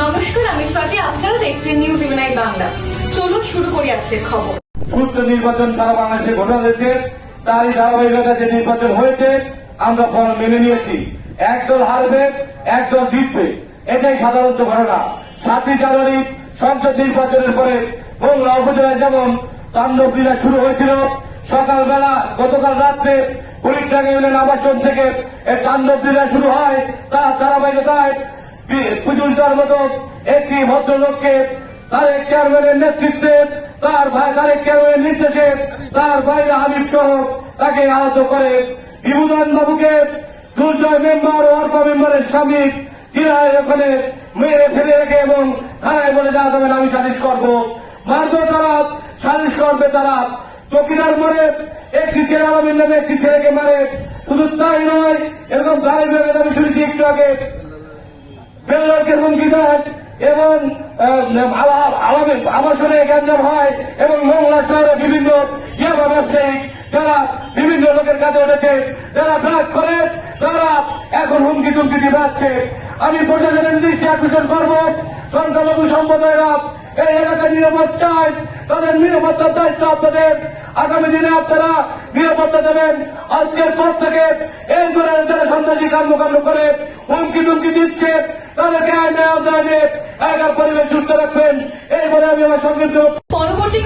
নমস্কার, আমি স্বাতি আপনারা দেখছেন নিউজ ইভেনাই বাংলা। চলুন শুরু করি আজকের খবর। সুষ্ঠু নির্বাচন সারা বাংলাদেশে ঘোষণা দিয়েছে, তারই ধারাবাহিকতা যে নির্বাচন হয়েছে, আমরা ফল মেনে নিয়েছি। একদল হারবে, একদল জিতবে, এটাই সাধারণত ঘটনা। সাতই জানুয়ারি সংসদ নির্বাচনের পরে বংলা উপজেলায় যেমন তাণ্ডব লীলা শুরু হয়েছিল, সকালবেলা গতকাল রাত্রে পরিত্রাগ ইউনিয়ন আবাসন থেকে এই তাণ্ডব লীলা শুরু হয়, তার ধারাবাহিকতায় মতো একটি ভদ্রলোককে তারেক চেয়ারম্যানের নেতৃত্বে, তার ভাই তারেক চেয়ারম্যানের নির্দেশে তার বাইরে হাবিব সহ তাকে আহত করে। বিভূদন বাবুকে দুর্জয় মেম্বার ও অর্পা মেম্বারের স্বামী চিরায় ওখানে মেরে ফেলে রেখে এবং থানায় বলে যাওয়া যাবে আমি সালিশ করব। মারবে তারা, সালিশ করবে তারা। চকিদার মরে একটি ছেলে আলমের নামে একটি ছেলেকে মারে। শুধু তাই নয়, এরকম গাড়ি মেরে আমি শুনেছি একটু আগে। বেল্লারকে হুমকি দেয় এবং আবাসনে গ্যাঞ্জাম হয় এবং মংলা শহরে বিভিন্ন ইয়াবা ব্যবসায়ী যারা বিভিন্ন লোকের কাছে উঠেছে, যারা ব্রাক করে, তারা এখন হুমকি টুমকি দিয়ে বেড়াচ্ছে আমি প্রশাসনের দৃষ্টি আকর্ষণ করব। সংখ্যালঘু সম্প্রদায়েরা এই এলাকায় নিরাপদ চায়, তাদের নিরাপত্তার দায়িত্ব আপনাদের। আগামী দিনে আপনারা নিরাপত্তা দেবেন। আজকের পর থেকে এই ধরনের যারা সন্ত্রাসী কর্মকাণ্ড করে, হুমকি টুমকি দিচ্ছে তাদেরকে আইনে আওতায় নিয়ে এলাকার পরিবেশ সুস্থ রাখবেন। এই বলে আমি আমার সংক্ষিপ্ত পরবর্তী